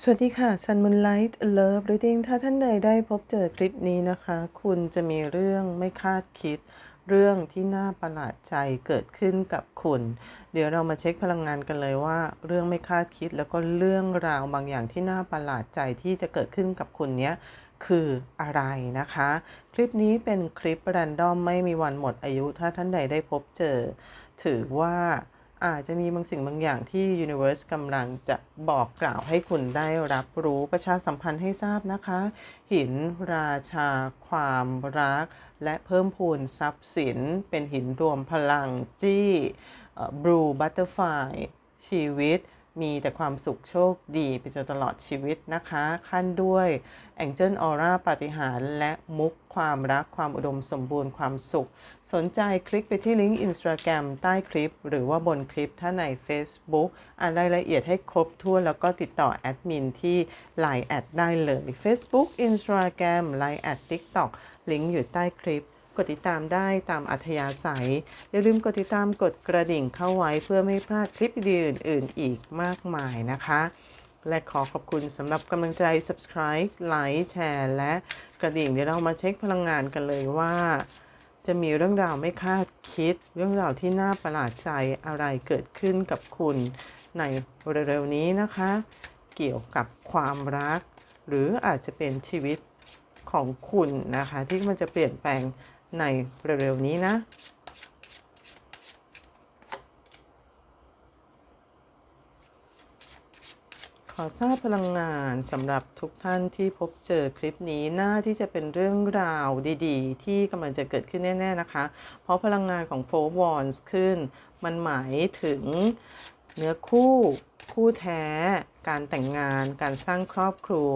สวัสดีค่ะ Sun Moonlight Love Reading ถ้าท่านใดได้พบเจอคลิปนี้นะคะ คุณจะมีเรื่องไม่คาดคิด เรื่องที่น่าประหลาดใจเกิดขึ้นกับคุณ เดี๋ยวเรามาเช็คพลังงานกันเลยว่า เรื่องไม่คาดคิดแล้วก็เรื่องราวบางอย่างที่น่าประหลาดใจที่จะเกิดขึ้นกับคุณเนี้ยคืออะไรนะคะ คลิปนี้เป็นคลิปแรนดอมไม่มีวันหมดอายุ ถ้าท่านใดได้พบเจอ ถือว่า อาจจะมีบางสิ่งบางอย่างที่ Universe กำลังจะบอกกล่าวให้คุณได้รับรู้ประชาสัมพันธ์ให้ทราบนะคะ หินราชา ความรัก และเพิ่มพูนทรัพย์สิน เป็นหินรวมพลังจี้บลูบัตเตอร์ไฟชีวิต มีแต่ความสุขโชคดีไปจนตลอดชีวิตนะคะ ขั้นด้วยแองเจิลออร่าปาฏิหาริย์และมุกความรักความอุดมสมบูรณ์ความสุข สนใจคลิกไปที่ลิงก์ Instagram ใต้คลิป หรือว่าบนคลิปถ้าใน Facebook อ่านรายละเอียดให้ครบถ้วนแล้วก็ติดต่อแอดมินที่ Line แอดได้เลย Facebook Instagram Line แอด TikTok ลิงก์อยู่ใต้คลิป กดติดตามได้ตามอัธยาศัย อย่าลืมกดติดตามกดกระดิ่งเข้าไว้เพื่อไม่พลาดคลิปดีอื่นๆอีกมากมายนะคะ และขอขอบคุณสำหรับกำลังใจ subscribe ไลค์แชร์และกระดิ่งเดี๋ยวเรามาเช็คพลังงานกันเลยว่า จะมีเรื่องราวไม่คาดคิด เรื่องราวที่น่าประหลาดใจอะไรเกิดขึ้นกับคุณในเร็วๆนี้นะคะ เกี่ยวกับความรัก หรืออาจจะเป็นชีวิตของคุณนะคะ ที่มันจะเปลี่ยนแปลง ในเร็วๆนี้นะขอทราบพลังงานสำหรับทุกท่านที่พบเจอคลิปนี้น่าที่จะเป็นเรื่องราวดีๆ ที่กำลังจะเกิดขึ้นแน่ ๆ นะคะ เพราะพลังงานของโฟร์วอนส์ขึ้น มันหมายถึงเนื้อคู่ คู่แท้ การแต่งงาน การสร้างครอบครัว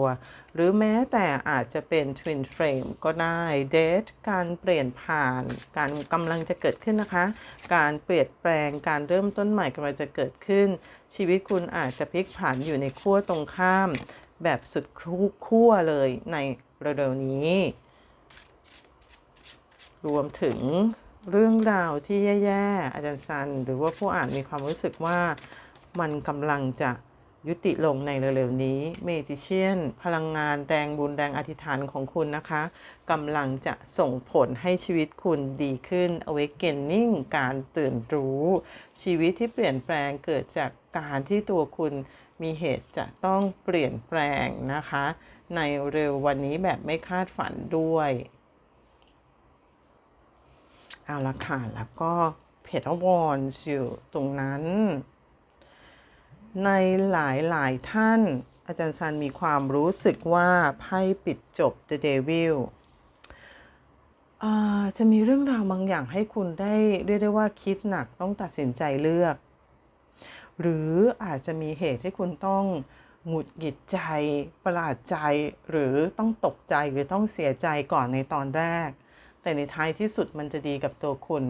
หรือแม้แต่อาจจะเป็น Twin Flame ก็ได้เดทการเปลี่ยนผ่าน การกำลังจะเกิดขึ้นนะคะ การเปลี่ยนแปลงการเริ่มต้นใหม่กำลังจะเกิดขึ้น ชีวิตคุณอาจจะพลิกผันอยู่ในขั้วตรงข้าม แบบสุดขั้วเลยในเร็วๆนี้ รวมถึงเรื่องราวที่แย่ๆอาจารย์ซัน หรือว่าผู้อ่านมีความรู้สึกว่ามันกำลังจะ ยุติลงในเร็วๆนี้ เมจิเชียน พลังงานแรงบุญแรงอธิษฐานของคุณนะคะกำลังจะส่งผลให้ชีวิตคุณดีขึ้น awakening การตื่นรู้ ชีวิตที่เปลี่ยนแปลงเกิดจากการที่ตัวคุณมีเหตุจะต้องเปลี่ยนแปลงนะคะ ในเร็ววันนี้แบบไม่คาดฝันด้วย เอาละค่ะ แล้วก็เพจวอนอยู่ตรงนั้น ในหลายหลายท่าน อาจารย์ซันมีความรู้สึกว่าไพ่ปิดจบ The Devil จะมีเรื่องราวบางอย่างให้คุณได้เรียกได้ว่าคิดหนักต้องตัดสินใจเลือก หรืออาจจะมีเหตุให้คุณต้องหงุดหงิดใจ ประหลาดใจ หรือต้องตกใจหรือต้องเสียใจก่อนในตอนแรก แต่ในท้ายที่สุดมันจะดีกับตัวคุณ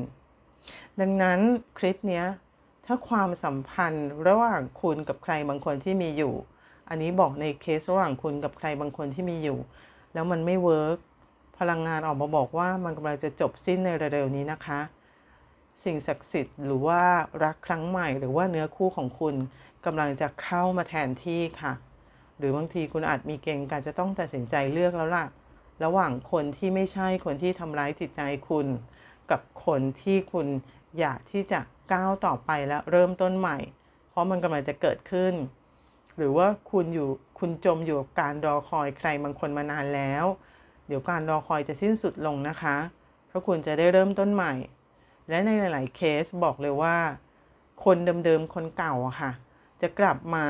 ดังนั้นคลิปนี้ ถ้าความสัมพันธ์ระหว่างคุณกับใครบางคนที่มีอยู่ อันนี้บอกในเคสระหว่างคุณกับใครบางคนที่มีอยู่ แล้วมันไม่เวิร์กพลังงานออกมาบอกว่ามันกำลังจะจบสิ้นในเร็วๆนี้นะคะ สิ่งศักดิ์สิทธิ์หรือว่ารักครั้งใหม่ หรือว่าเนื้อคู่ของคุณกำลังจะเข้ามาแทนที่ค่ะ หรือบางทีคุณอาจมีเกณฑ์การจะต้องตัดสินใจเลือกแล้วล่ะ ระหว่างคนที่ไม่ใช่คนที่ทำร้ายจิตใจคุณ กับคนที่คุณอยากที่จะ ก้าวต่อไปและเริ่มต้นใหม่ เพราะมันกำลังจะเกิดขึ้น หรือว่าคุณอยู่คุณจมอยู่กับการรอคอยใครบางคนมานานแล้ว เดี๋ยวการรอคอยจะสิ้นสุดลงนะคะ เพราะคุณจะได้เริ่มต้นใหม่ และในหลาย ๆ เคสบอกเลยว่า คนเดิม ๆ คนเก่าอะค่ะ จะกลับมา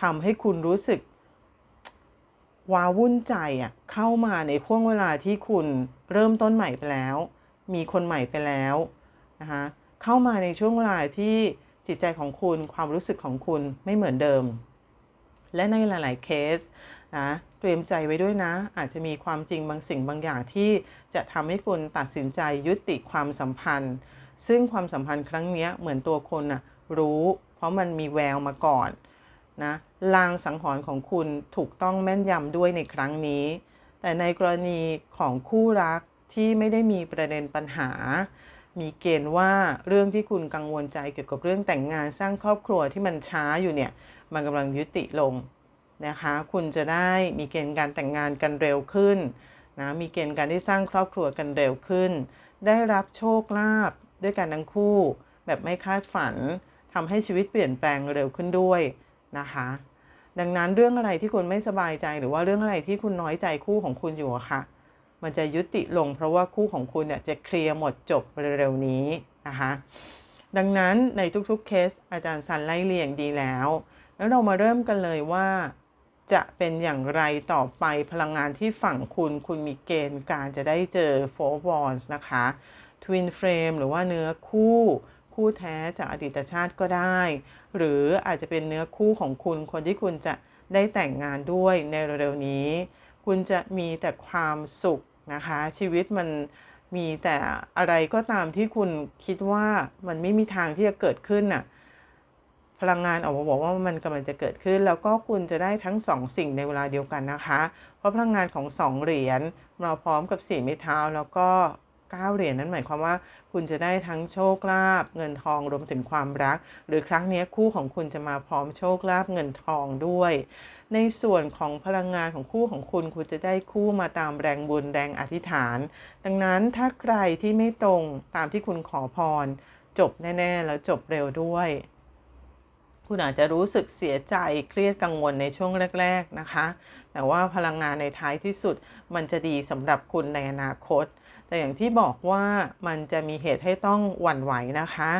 ทำให้คุณรู้สึกว้าวุ่นใจอะเข้ามาในช่วงเวลาที่คุณเริ่มต้นใหม่ไปแล้ว มีคนใหม่ไปแล้วนะคะ เข้ามาในช่วงเวลาที่จิตใจของคุณความรู้สึกของคุณไม่เหมือนเดิม และในหลาย ๆ เคสนะเตรียมใจไว้ด้วยนะ อาจจะมีความจริงบางสิ่งบางอย่างที่จะทำให้คุณตัดสินใจยุติความสัมพันธ์ ซึ่งความสัมพันธ์ครั้งนี้เหมือนตัวคนน่ะรู้ เพราะมันมีแววมาก่อนนะลางสังหรณ์ของคุณถูกต้องแม่นยำด้วยในครั้งนี้ แต่ในกรณีของคู่รักที่ไม่ได้มีประเด็นปัญหา มีเกณฑ์ว่าเรื่องที่คุณกังวลใจเกี่ยวกับเรื่องแต่งงานสร้างครอบครัวที่มันช้าอยู่เนี่ยมันกำลังยุติลงนะคะ คุณจะได้มีเกณฑ์การแต่งงานกันเร็วขึ้นนะมีเกณฑ์การที่สร้างครอบครัวกันเร็วขึ้น ได้รับโชคลาภด้วยกันทั้งคู่ แบบไม่คาดฝันทำให้ชีวิตเปลี่ยนแปลงเร็วขึ้นด้วยนะคะ ดังนั้นเรื่องอะไรที่คุณไม่สบายใจหรือว่าเรื่องอะไรที่คุณน้อยใจคู่ของคุณอยู่อะค่ะ มันจะยุติลง เพราะว่าคู่ของคุณเนี่ยจะเคลียร์หมดจบเร็วๆนี้นะคะดังนั้นในทุกๆเคสอาจารย์สันไล่เลียงดีแล้ว แล้วเรามาเริ่มกันเลยว่า จะเป็นอย่างไรต่อไปพลังงานที่ฝั่งคุณคุณมีเกณฑ์การจะได้เจอโฟร์บอลส์นะคะทวินเฟรมหรือว่าเนื้อคู่ คู่แท้จากอดีตชาติก็ได้ หรืออาจจะเป็นเนื้อคู่ของคุณคนที่คุณจะได้แต่งงานด้วยในเร็วๆนี้ คุณจะมีแต่ความสุข นะคะ ชีวิตมันมีแต่อะไรก็ตามที่คุณคิดว่ามันไม่มีทางที่จะเกิดขึ้นน่ะพลังงานออกมาบอกว่ามันกำลังจะเกิดขึ้น แล้วก็คุณจะได้ทั้งสองสิ่งในเวลาเดียวกันนะคะ เพราะพลังงานของสองเหรียญมาพร้อมกับสี่ไม้เท้าแล้วก็ เก้าเหรียญนั้นหมายความว่า คุณจะได้ทั้งโชคลาภเงินทองรวมถึงความรัก หรือครั้งนี้คู่ของคุณจะมาพร้อมโชคลาภเงินทองด้วย ในส่วนของพลังงานของคู่ของคุณคุณจะได้คู่มาตามแรงบุญแรงอธิษฐาน ดังนั้นถ้าใครที่ไม่ตรงตามที่คุณขอพร จบแน่ ๆ แล้วจบเร็วด้วย คุณอาจจะรู้สึกเสียใจเครียดกังวลในช่วงแรก ๆนะคะ แต่ว่าพลังงานในท้ายที่สุด มันจะดีสำหรับคุณในอนาคต แต่อย่างที่บอกว่ามันจะมีเหตุให้ต้องหวั่นไหวนะคะ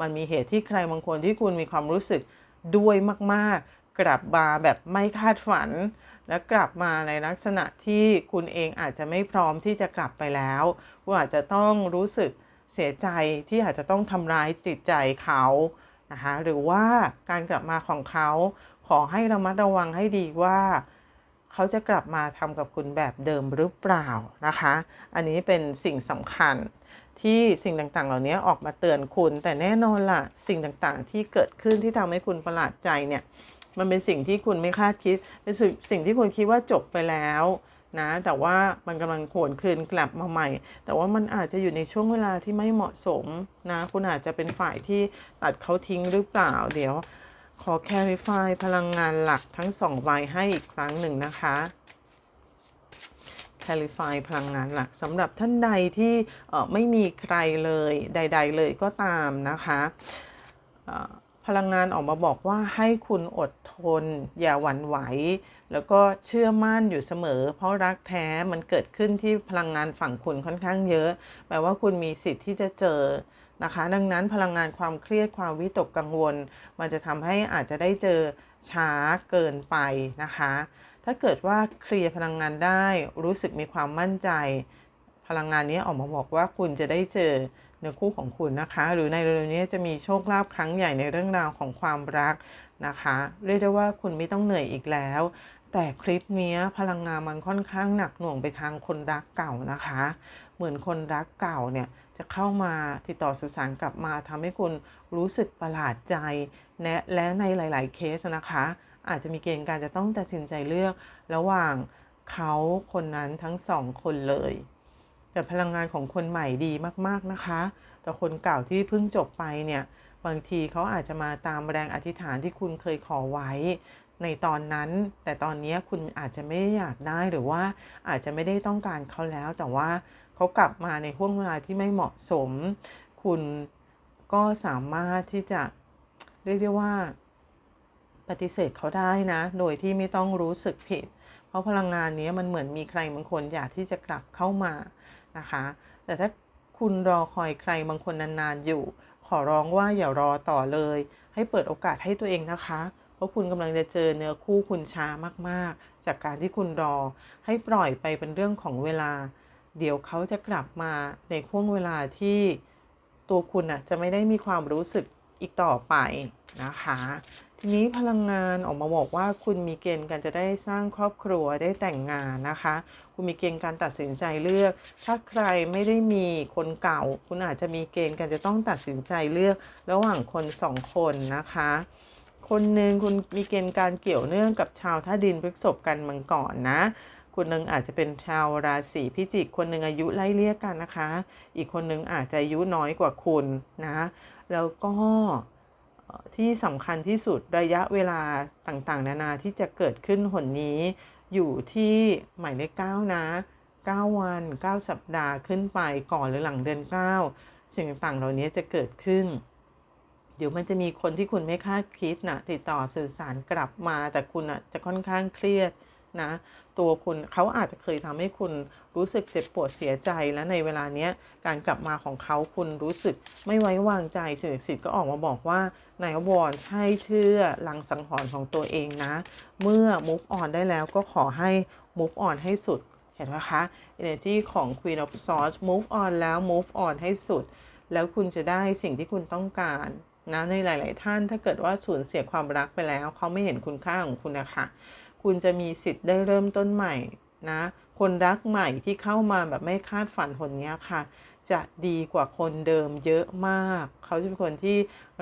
มันมีเหตุที่ใครบางคนที่คุณมีความรู้สึกด้วยมากๆ กลับมาแบบไม่คาดฝัน และกลับมาในลักษณะที่คุณเองอาจจะไม่พร้อมที่จะกลับไปแล้วคุณอาจจะต้องรู้สึกเสียใจที่อาจจะต้องทำร้ายจิตใจเขา นะคะหรือว่าการกลับมาของเขาขอให้ระมัดระวังให้ดีว่าเขาจะกลับมาทำกับคุณแบบเดิมหรือเปล่านะคะ อันนี้เป็นสิ่งสำคัญที่สิ่งต่างๆ เหล่านี้ออกมาเตือนคุณ แต่แน่นอนล่ะ สิ่งต่างๆ ที่เกิดขึ้นที่ทำให้คุณประหลาดใจเนี่ย มันเป็นสิ่งที่คุณไม่คาดคิด เป็นสิ่งที่คุณคิดว่าจบไปแล้ว นะ แต่ว่ามันกำลังโขวนคืนกลับมาใหม่ แต่ว่ามันอาจจะอยู่ในช่วงเวลาที่ไม่เหมาะสมนะ คุณอาจจะเป็นฝ่ายที่ตัดเขาทิ้งหรือเปล่า เดี๋ยว ขอ clarify พลังงานหลักทั้งสองใบให้อีกครั้งหนึ่งนะคะ clarify พลังงานหลักสำหรับท่านใดที่ไม่มีใครเลยใด ๆ เลยก็ตามนะคะพลังงานออกมาบอกว่าให้คุณอด ทน อย่าหวั่นไหว แล้วก็เชื่อมั่นอยู่เสมอ เพราะรักแท้มันเกิดขึ้นที่พลังงานฝั่งคุณค่อนข้างเยอะแปลว่าคุณมีสิทธิ์ที่จะเจอนะคะ ดังนั้นพลังงานความเครียดความวิตกกังวล มันจะทำให้อาจจะได้เจอช้าเกินไปนะคะ ถ้าเกิดว่าเคลียร์พลังงานได้รู้สึกมีความมั่นใจ พลังงานนี้ออกมาบอกว่าคุณจะได้เจอเนื้อคู่ของคุณนะคะ หรือในเร็วๆนี้จะมีโชคลาภครั้งใหญ่ในเรื่องราวของความรัก นะคะเรียกได้ว่าคุณไม่ต้องเหนื่อยอีกแล้ว แต่คลิปนี้พลังงานมันค่อนข้างหนักหน่วงไปทางคนรักเก่านะคะ เหมือนคนรักเก่าเนี่ยจะเข้ามาติดต่อสื่อสารกลับมาทำให้คุณรู้สึกประหลาดใจและและในหลาย ๆ เคสนะคะ อาจจะมีเกณฑ์การจะต้องตัดสินใจเลือก ระหว่างเขาคนนั้นทั้งสองคนเลย แต่พลังงานของคนใหม่ดีมาก ๆ นะคะ แต่คนเก่าที่เพิ่งจบไปเนี่ย บางทีเขาอาจจะมาตามแรงอธิษฐานที่คุณเคยขอไว้ ในตอนนั้น แต่ตอนนี้คุณอาจจะไม่อยากได้หรือว่าอาจจะไม่ได้ต้องการเขาแล้ว แต่ว่าเขากลับมาในห่วงเวลาที่ไม่เหมาะสม คุณก็สามารถที่จะเรียกได้ว่า ปฏิเสธเขาได้นะ โดยที่ไม่ต้องรู้สึกผิด เพราะพลังงานนี้มันเหมือนมีใครบางคนอยากที่จะกลับเข้ามานะคะ แต่ถ้าคุณรอคอยใครบางคนนานๆอยู่ ขอร้องว่าอย่ารอต่อเลย ให้เปิดโอกาสให้ตัวเองนะคะ เพราะคุณกำลังจะเจอเนื้อคู่คุณช้ามากๆ จากการที่คุณรอ ให้ปล่อยไปเป็นเรื่องของเวลา เดี๋ยวเขาจะกลับมาในช่วงเวลาที่ตัวคุณอะจะไม่ได้มีความรู้สึก อีกต่อไปนะคะ ทีนี้พลังงานออกมาบอกว่าคุณมีเกณฑ์การจะได้สร้างครอบครัวได้แต่งงานนะคะ คุณมีเกณฑ์การตัดสินใจเลือก ถ้าใครไม่ได้มีคนเก่า คุณอาจจะมีเกณฑ์การจะต้องตัดสินใจเลือกระหว่างคนสองคนนะคะคนหนึ่งคุณมีเกณฑ์การเกี่ยวเนื่องกับชาวท่าดินพฤกษบกันมังกรนะ คนหนึ่งอาจจะเป็นชาวราศีพิจิก คนหนึ่งอายุไล่เลี่ยกันนะคะ อีกคนหนึ่งอาจจะอายุน้อยกว่าคุณนะ แล้วก็ที่สำคัญที่สุดระยะเวลาต่างๆ นานาที่จะเกิดขึ้นหนนี้ อยู่ที่หมายเลข9นะ 9 วัน 9 สัปดาห์ขึ้นไปก่อนหรือหลังเดือน 9 สิ่งต่างๆเหล่านี้จะเกิดขึ้น เดี๋ยวมันจะมีคนที่คุณไม่คาดคิดนะติดต่อสื่อสารกลับมา แต่คุณอะจะค่อนข้างเครียด นะ ตัวคุณเขาอาจจะเคยทำให้คุณรู้สึกเจ็บปวดเสียใจและในเวลาเนี้ยการกลับมาของเขาคุณรู้สึกไม่ไว้วางใจสิ่งศักดิ์สิทธิ์ก็ออกมาบอกว่านายบอลให้เชื่อลังสังหรณ์ของตัวเองนะ เมื่อ move on ได้แล้วก็ขอให้ move on ให้สุดเห็นไหมคะ energy ของ Queen of Swords move on แล้ว move on ให้สุด แล้วคุณจะได้สิ่งที่คุณต้องการนะในหลาย ๆ ท่านถ้าเกิดว่าสูญเสียความรักไปแล้ว เขาไม่เห็นคุณค่าของคุณนะคะ คุณจะมีสิทธิ์ได้เริ่มต้นใหม่นะ คนรักใหม่ที่เข้ามาแบบไม่คาดฝันคนนี้ค่ะ จะดีกว่าคนเดิมเยอะมาก เขาจะเป็นคนที่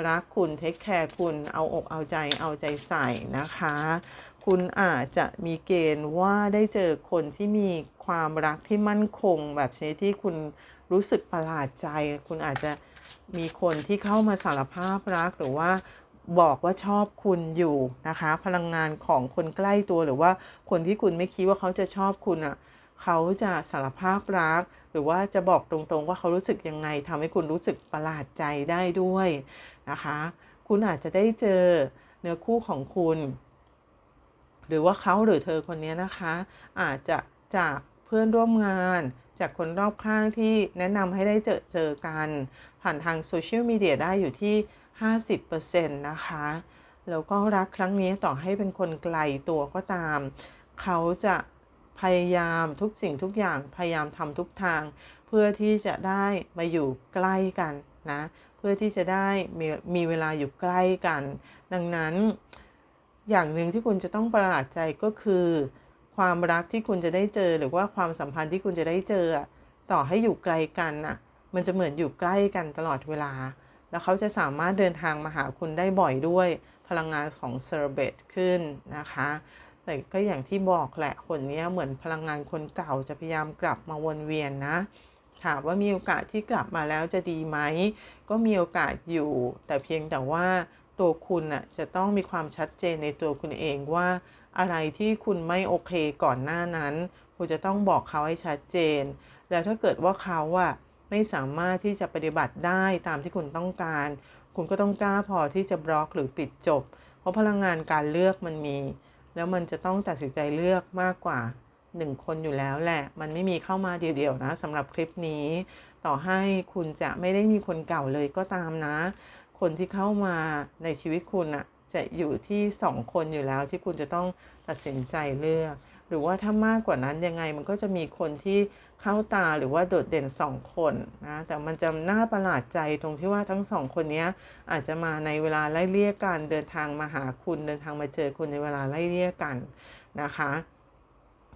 รักคุณเทคแคร์คุณเอาอกเอาใจเอาใจใส่นะคะ คุณอาจจะมีเกณฑ์ว่าได้เจอคนที่มีความรักที่มั่นคง แบบชนิดที่คุณรู้สึกประหลาดใจ คุณอาจจะมีคนที่เข้ามาสารภาพรักหรือว่า บอกว่าชอบคุณอยู่นะคะ พลังงานของคนใกล้ตัวหรือว่าคนที่คุณไม่คิดว่าเขาจะชอบคุณอะเขาจะสารภาพรัก หรือว่าจะบอกตรงๆว่าเขารู้สึกยังไงทำให้คุณรู้สึกประหลาดใจได้ด้วยนะคะ คุณอาจจะได้เจอเนื้อคู่ของคุณ หรือว่าเขาหรือเธอคนนี้นะคะ อาจจะจากเพื่อนร่วมงาน จากคนรอบข้างที่แนะนำให้ได้เจอเจอกัน ผ่านทางโซเชียลมีเดียได้อยู่ที่ 50%นะคะ แล้วก็รักครั้งนี้ต่อให้เป็นคนไกลตัวก็ตาม เขาจะพยายามทุกสิ่งทุกอย่างพยายามทำทุกทาง เพื่อที่จะได้มาอยู่ใกล้กันนะ เพื่อที่จะได้มีมีเวลาอยู่ใกล้กัน ดังนั้น อย่างหนึ่งที่คุณจะต้องประหลาดใจก็คือ ความรักที่คุณจะได้เจอหรือว่าความสัมพันธ์ที่คุณจะได้เจอ ต่อให้อยู่ไกลกันน่ะ มันจะเหมือนอยู่ใกล้กันตลอดเวลา แล้วเขาจะสามารถเดินทางมาหาคุณได้บ่อยด้วยพลังงานของเซอร์เบตขึ้นนะคะแต่ก็อย่างที่บอกแหละคนนี้เหมือนพลังงานคนเก่าจะพยายามกลับมาวนเวียนนะถามว่ามีโอกาสที่กลับมาแล้วจะดีไหม ก็มีโอกาสอยู่ แต่เพียงแต่ว่าตัวคุณน่ะจะต้องมีความชัดเจนในตัวคุณเองว่า อะไรที่คุณไม่โอเคก่อนหน้านั้น คุณจะต้องบอกเขาให้ชัดเจน แล้วถ้าเกิดว่าเขาอะ ไม่สามารถที่จะปฏิบัติได้ตามที่คุณต้องการ คุณก็ต้องกล้าพอที่จะบล็อกหรือปิดจบ เพราะพลังงานการเลือกมันมี แล้วมันจะต้องตัดสินใจเลือกมากกว่า1คนอยู่แล้วแหละ มันไม่มีเข้ามาเดียวๆนะสำหรับคลิปนี้ ต่อให้คุณจะไม่ได้มีคนเก่าเลยก็ตามนะ คนที่เข้ามาในชีวิตคุณอะจะอยู่ที่2คนอยู่แล้วที่คุณจะต้องตัดสินใจเลือก รือว่าถ้ามากกว่านั้นยังไงมันก็จะมีคนที่เข้าตาหรือว่าโดดเด่น2คนนะแต่มันจะน่าประหลาดใจตรงที่ว่าทั้งสองคนนี้อาจจะมาในเวลาไล่เลี่ยกันเดินทางมาหาคุณเดินทางมาเจอคุณในเวลาไล่เลี่ยกันนะคะ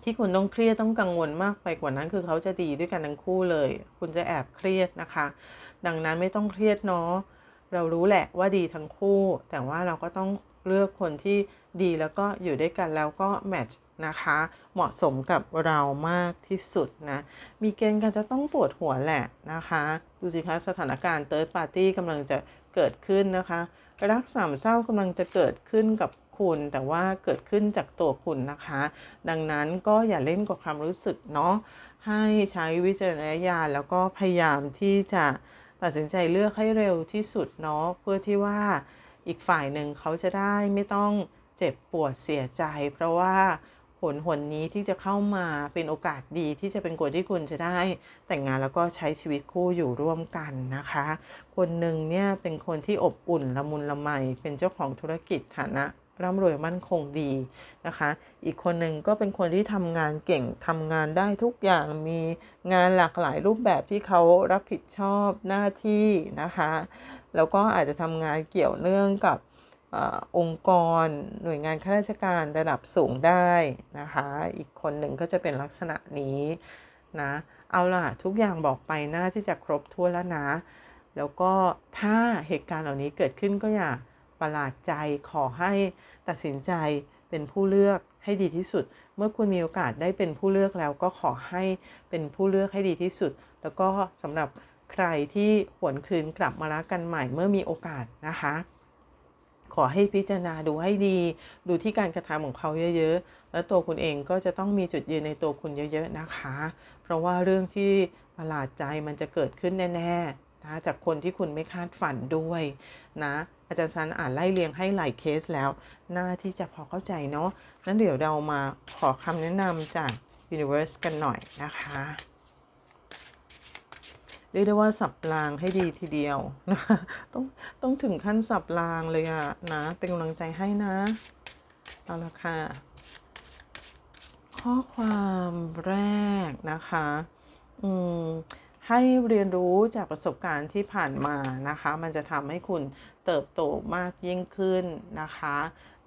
ที่คุณต้องเครียดต้องกังวลมากไปกว่านั้นคือเขาจะดีด้วยกันทั้งคู่เลย คุณจะแอบเครียดนะคะ ดังนั้นไม่ต้องเครียดเนาะเรารู้แหละว่าดีทั้งคู่ แต่ว่าเราก็ต้องเลือกคนที่ดีแล้วก็อยู่ด้วยกันแล้วก็แมทช์ นะคะ เหมาะสมกับเรามากที่สุดนะ มีเกณฑ์การจะต้องปวดหัวแหละนะคะ ดูสิคะสถานการณ์เติร์ดปาร์ตี้กำลังจะเกิดขึ้นนะคะ รักสามเศร้ากำลังจะเกิดขึ้นกับคุณแต่ว่าเกิดขึ้นจากตัวคุณนะคะ ดังนั้นก็อย่าเล่นกับความรู้สึกเนาะให้ใช้วิจารณญาณแล้วก็พยายามที่จะตัดสินใจเลือกให้เร็วที่สุดเนาะเพื่อที่ว่าอีกฝ่ายหนึ่งเขาจะได้ไม่ต้องเจ็บปวดเสียใจ เพราะว่า ผลหนนี้ที่จะเข้ามาเป็นโอกาสดีที่จะเป็นคนที่คุณจะได้แต่งงานแล้วก็ใช้ชีวิตคู่อยู่ร่วมกันนะคะ คนหนึ่งเนี่ยเป็นคนที่อบอุ่นละมุนละไม เป็นเจ้าของธุรกิจฐานะร่ำรวยมั่นคงดีนะคะ อีกคนหนึ่งก็เป็นคนที่ทำงานเก่งทำงานได้ทุกอย่างมีงานหลากหลายรูปแบบที่เขารับผิดชอบหน้าที่นะคะ แล้วก็อาจจะทำงานเกี่ยวเนื่องกับ อองค์กรหน่วยงานข้าราชการระดับสูงได้นะคะ อีกคนหนึ่งก็จะเป็นลักษณะนี้นะ เอาล่ะทุกอย่างบอกไปน่าที่จะครบถ้วแล้วนะ แล้วก็ถ้าเหตุการณ์เหล่านี้เกิดขึ้นก็อย่าประหลาดใจขอให้ตัดสินใจเป็นผู้เลือกให้ดีที่สุด เมื่อคุณมีโอกาสได้เป็นผู้เลือกแล้วก็ขอให้เป็นผู้เลือกให้ดีที่สุด แล้วก็สำหรับใครที่หวนคืนกลับมารักกันใหม่เมื่อมีโอกาสนะคะ อให้พิจารณาดูให้ดี ดูที่การกระทำของเขาเยอะ ๆ แล้วตัวคุณเองก็จะต้องมีจุดยืนในตัวคุณเยอะ ๆ นะคะ เพราะว่าเรื่องที่ประหลาดใจมันจะเกิดขึ้นแน่ๆนะจากคนที่คุณไม่คาดฝันด้วยนะอาจารย์ซันอ่านไล่เรียงให้หลายเคสแล้ว น่าที่จะพอเข้าใจเนาะนั้นเดี๋ยวเรามาขอคำแนะนำจาก Universe กันหน่อยนะคะ เรียกได้ว่าสับรางให้ดีทีเดียวนะคะต้องต้องถึงขั้นสับรางเลยอะนะเป็นกำลังใจให้นะ เอาละค่ะ ข้อความแรกนะคะ อืมให้เรียนรู้จากประสบการณ์ที่ผ่านมานะคะ มันจะทำให้คุณเติบโตมากยิ่งขึ้นนะคะ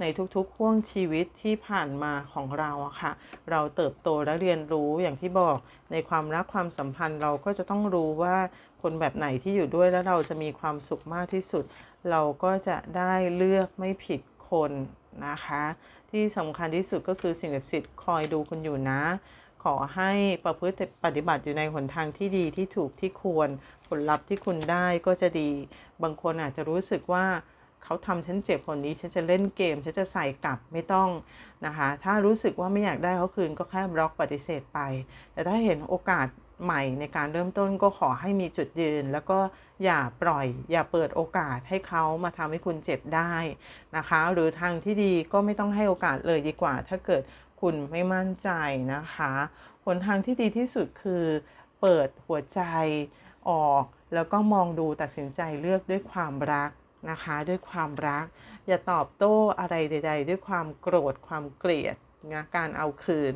ในทุกๆห่วงชีวิตที่ผ่านมาของเราอะค่ะ เราเติบโตและเรียนรู้อย่างที่บอกในความรักความสัมพันธ์เราก็จะต้องรู้ว่าคนแบบไหนที่อยู่ด้วยแล้วเราจะมีความสุขมากที่สุด เราก็จะได้เลือกไม่ผิดคนนะคะ ที่สำคัญที่สุดก็คือสิ่งศักดิ์สิทธิ์คอยดูคุณอยู่นะ ขอให้ประพฤติปฏิบัติอยู่ในหนทางที่ดีที่ถูกที่ควรผลลัพธ์ที่คุณได้ก็จะดี บางคนอาจจะรู้สึกว่า เขาทำฉันเจ็บคนนี้ฉันจะเล่นเกมฉันจะใส่กลับไม่ต้องนะคะ ถ้ารู้สึกว่าไม่อยากได้เขาคืนก็แค่บล็อกปฏิเสธไป แต่ถ้าเห็นโอกาสใหม่ในการเริ่มต้นก็ขอให้มีจุดยืน แล้วก็อย่าปล่อย อย่าเปิดโอกาสให้เขามาทำให้คุณเจ็บได้นะคะ หรือทางที่ดีก็ไม่ต้องให้โอกาสเลยดีกว่า ถ้าเกิดคุณไม่มั่นใจนะคะหนทางที่ดีที่สุดคือเปิดหัวใจออก แล้วก็มองดูตัดสินใจเลือกด้วยความรัก นะคะ ด้วยความรัก อย่าตอบโต้อะไรใด ๆ ด้วยความโกรธความเกลียดนะการเอาคืน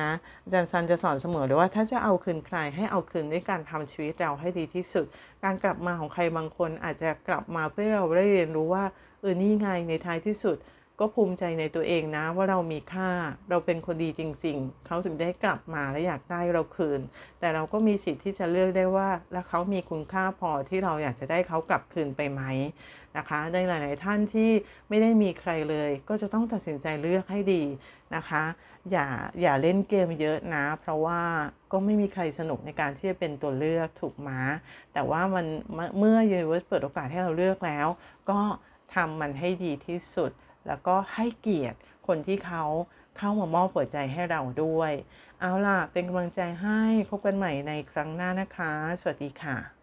นะอาจารย์ซันจะสอนเสมอเลยว่าถ้าจะเอาคืนใครให้เอาคืนด้วยการทำชีวิตเราให้ดีที่สุด การกลับมาของใครบางคนอาจจะกลับมาเพื่อเราได้เรียนรู้ว่าเออนี่ไงในท้ายที่สุด ก็ภูมิใจในตัวเองนะว่าเรามีค่าเราเป็นคนดีจริง ๆ เขาถึงได้กลับมาและอยากได้เราคืน แต่เราก็มีสิทธิ์ที่จะเลือกได้ว่า แล้วเขามีคุณค่าพอที่เราอยากจะได้เขากลับคืนไปไหมนะคะในหลาย ๆ ท่านที่ไม่ได้มีใครเลย ก็จะต้องตัดสินใจเลือกให้ดีนะคะ อย่าอย่าเล่นเกมเยอะนะ เพราะว่าก็ไม่มีใครสนุกในการที่จะเป็นตัวเลือกถูกมาแต่ว่ามันเมื่อ Universe เปิดโอกาสให้เราเลือกแล้ว ก็ทำมันให้ดีที่สุด แล้วก็ให้เกียรติคนที่เขาเข้ามามอบหัวใจให้เราด้วย เอาล่ะ เป็นกำลังใจให้พบกันใหม่ในครั้งหน้านะคะ สวัสดีค่ะ